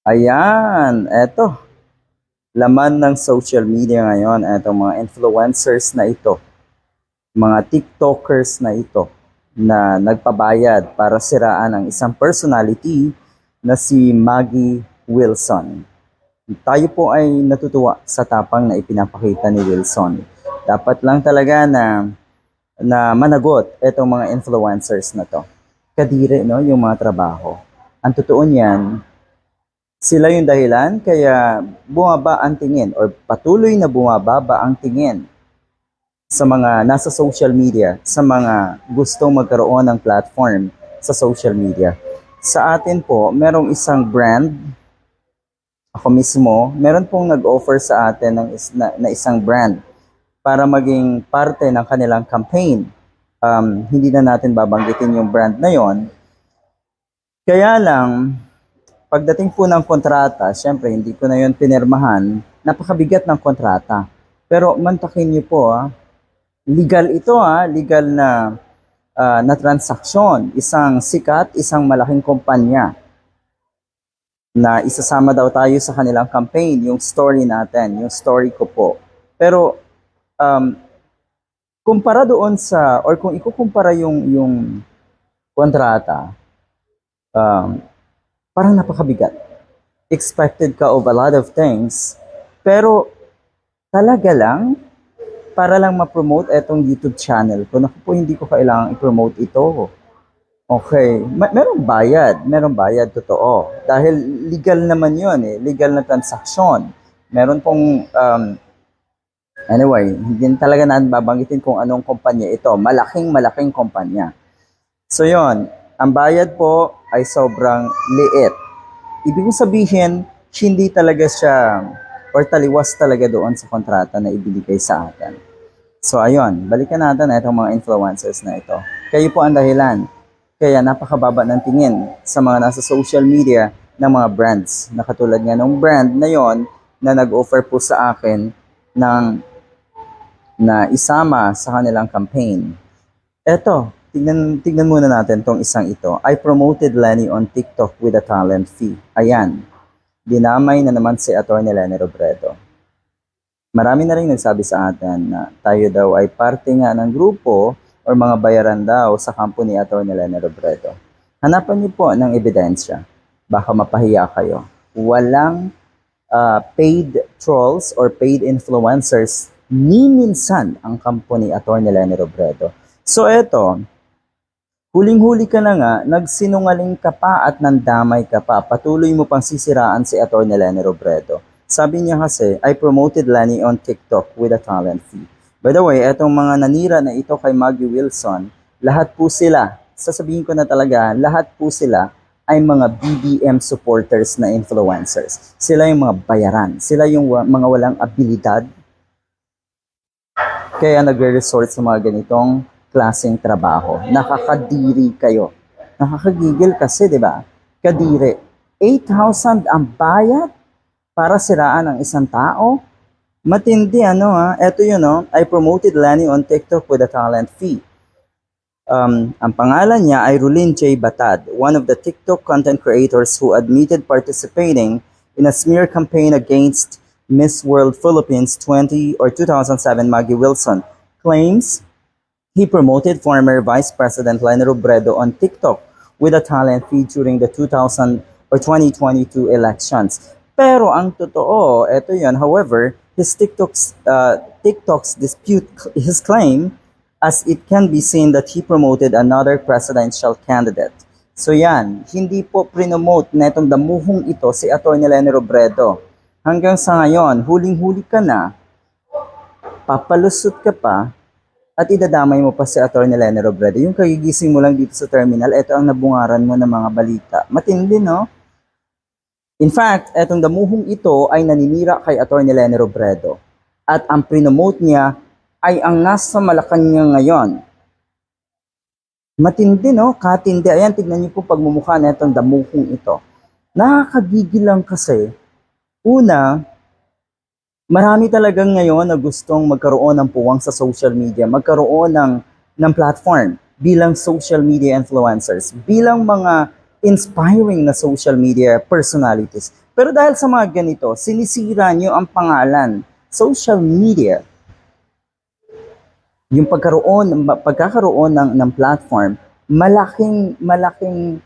Ayan, eto. Laman ng social media ngayon, etong mga influencers na ito, mga TikTokers na ito, na nagpabayad para siraan ang isang personality na si Maggie Wilson. Tayo po ay natutuwa sa tapang na ipinapakita ni Wilson. Dapat lang talaga na na managot itong mga influencers na to. Kadiri, no, yung mga trabaho. Ang totoo niyan, sila yung dahilan kaya bumaba ang tingin or patuloy na bumababa ang tingin sa mga nasa social media, sa mga gustong magkaroon ng platform sa social media. Sa atin po, merong isang brand, ako mismo, meron pong nag-offer sa atin ng is, na, na isang brand para maging parte ng kanilang campaign. Um, hindi na natin babanggitin yung brand na yon. Kaya lang, pagdating po ng kontrata, syempre hindi ko na yun pinirmahan, napakabigat ng kontrata. Pero mantakin niyo po, ah, legal ito, ah, legal na ah, na transaksyon. Isang sikat, isang malaking kumpanya na isasama daw tayo sa kanilang campaign, yung story natin, yung story ko po. Pero um, kumpara doon sa, or kung ikukumpara yung, yung kontrata, um, parang napakabigat. Expected ka of a lot of things, pero talaga lang, para lang ma-promote etong YouTube channel ko, naku po, hindi ko kailangang i-promote ito. Okay, Ma- merong bayad, merong bayad, totoo. Dahil legal naman yun eh, legal na transaksyon. Meron pong, um, anyway, hindi talaga natin babanggitin kung anong kumpanya ito. Malaking, malaking kumpanya. So yon, ang bayad po ay sobrang liit. Ibig sabihin, hindi talaga siya or taliwas talaga doon sa kontrata na ibinigay sa atin. So ayun, balikan natin na itong mga influencers na ito. Kayo po ang dahilan. Kaya napakababa ng tingin sa mga nasa social media ng mga brands. Na katulad nga ng brand na yon na nag-offer po sa akin ng na isama sa kanilang campaign. Eto, tignan, tignan muna natin tong isang ito. I promoted Lenny on TikTok with a talent fee. Ayan, dinamay na naman si Atty. Lenny Robredo. Marami na rin nagsabi sa atin na tayo daw ay parte nga ng grupo or mga bayaran daw sa kampo ni Atty. Lenny Robredo. Hanapan niyo po ng ebidensya. Baka mapahiya kayo. Walang uh, paid trolls or paid influencers ni minsan ang kampo ni Atty. Lenny Robredo. So eto, huling-huli ka na nga, nagsinungaling ka pa at nandamay ka pa. Patuloy mo pang sisiraan si Atty. Lenny Robredo. Sabi niya kasi, I promoted Lenny on TikTok with a talent fee. By the way, etong mga nanira na ito kay Maggie Wilson, lahat po sila, sasabihin ko na talaga, lahat po sila ay mga BBM supporters na influencers. Sila yung mga bayaran. Sila yung mga walang abilidad. Kaya nagre-resort sa mga ganitong klaseng trabaho. Nakakadiri kayo. Nakakagigil kasi, di ba? Kadiri. 8,000 ang bayad para siraan ang isang tao? Matindi ano ha. Ito yun no. I promoted Lenny on TikTok with a talent fee. Um, ang pangalan niya ay Rulin J. Batad, one of the TikTok content creators who admitted participating in a smear campaign against Miss World Philippines 20 or 2007 Maggie Wilson, claims he promoted former Vice President Lenny Robredo on TikTok with a talent fee during the 2000 or 2022 elections. Pero ang totoo, eto yun, however, his TikToks, uh, TikToks dispute his claim as it can be seen that he promoted another presidential candidate. So yan, hindi po prinomote na itong damuhong ito si Atty. Lenny Robredo. Hanggang sa ngayon, huling-huli ka na, papalusot ka pa, at idadamay mo pa si Atty. Lenny Robredo. Yung kagigising mo lang dito sa terminal, ito ang nabungaran mo ng mga balita. Matindi, no? In fact, etong damuhong ito ay naninira kay Atty. Lenny Robredo. At ang prinomote niya ay ang nasa Malacanang ngayon. Matindi, no? Katindi. Ayan, tignan niyo po pagmumukha na itong damuhong ito. Nakakagigil lang kasi, una, marami talagang ngayon na gustong magkaroon ng puwang sa social media, magkaroon ng, ng platform bilang social media influencers, bilang mga inspiring na social media personalities. Pero dahil sa mga ganito, sinisira nyo ang pangalan, social media, yung pagkaroon, pagkakaroon ng, ng platform, malaking, malaking,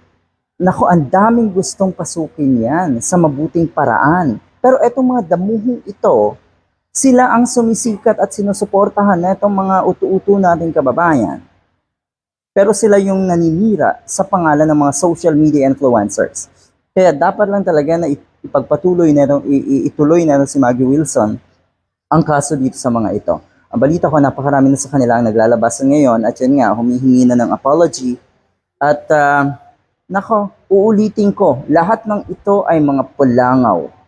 nako, ang daming gustong pasukin yan sa mabuting paraan. Pero etong mga damuhong ito, sila ang sumisikat at sinusuportahan na itong mga utu-utu nating kababayan. Pero sila yung naninira sa pangalan ng mga social media influencers. Kaya dapat lang talaga na ipagpatuloy na itong, ituloy na itong si Maggie Wilson ang kaso dito sa mga ito. Ang balita ko, napakarami na sa kanila ang naglalabas ngayon at yun nga, humihingi na ng apology. At, ah, nako, uulitin ko, lahat ng ito ay mga pulangaw